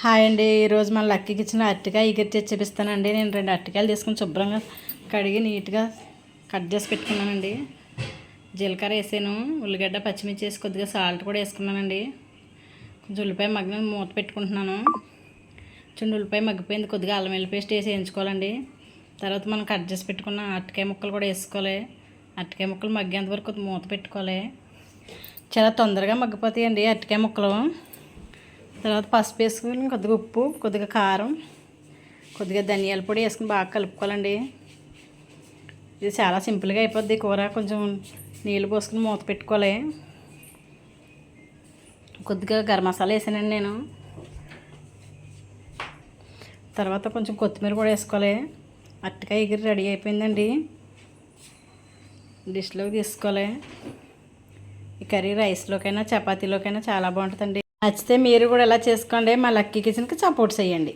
Hi అండి. ఈరోజు మన లక్కీకి ఇచ్చిన అరటికాయ ఎగిరి తెచ్చి చూపిస్తానండి. నేను రెండు అరటికాయలు తీసుకుని శుభ్రంగా కడిగి నీట్గా కట్ చేసి పెట్టుకున్నానండి. జీలకర్ర వేసాను. ఉల్లిగడ్డ పచ్చిమిర్చి వేసి కొద్దిగా సాల్ట్ కూడా వేసుకున్నానండి. కొంచెం ఉల్లిపాయ మగ్గిన మూత పెట్టుకుంటున్నాను. చిన్న ఉల్లిపాయ మగ్గిపోయింది. కొద్దిగా అల్లం వెల్లి పేస్ట్ వేసి వేయించుకోవాలండి. తర్వాత మనం కట్ చేసి పెట్టుకున్న అరటికాయ ముక్కలు కూడా వేసుకోవాలి. అరటికాయ ముక్కలు మగ్గేంత వరకు కొద్దిగా మూత పెట్టుకోవాలి. చాలా తొందరగా మగ్గిపోతాయండి అరటికాయ ముక్కలు. తర్వాత పసుపు వేసుకుని కొద్దిగా ఉప్పు కొద్దిగా కారం కొద్దిగా ధనియాల పొడి వేసుకుని బాగా కలుపుకోవాలండి. ఇది చాలా సింపుల్గా అయిపోద్ది. కూర కొంచెం నీళ్ళు పోసుకుని మూత పెట్టుకోవాలి. కొద్దిగా గరం మసాలా వేసానండి నేను. తర్వాత కొంచెం కొత్తిమీర కూడా వేసుకోవాలి. అట్టకాయ ఎగిరి రెడీ అయిపోయిందండి. డిష్లోకి తీసుకోవాలి. ఈ కర్రీ రైస్లోకైనా చపాతీలోకైనా చాలా బాగుంటుందండి. నచ్చితే మీరు కూడా ఇలా చేసుకోండి మా లక్కీ కిచెన్కి సపోర్ట్ చేయండి.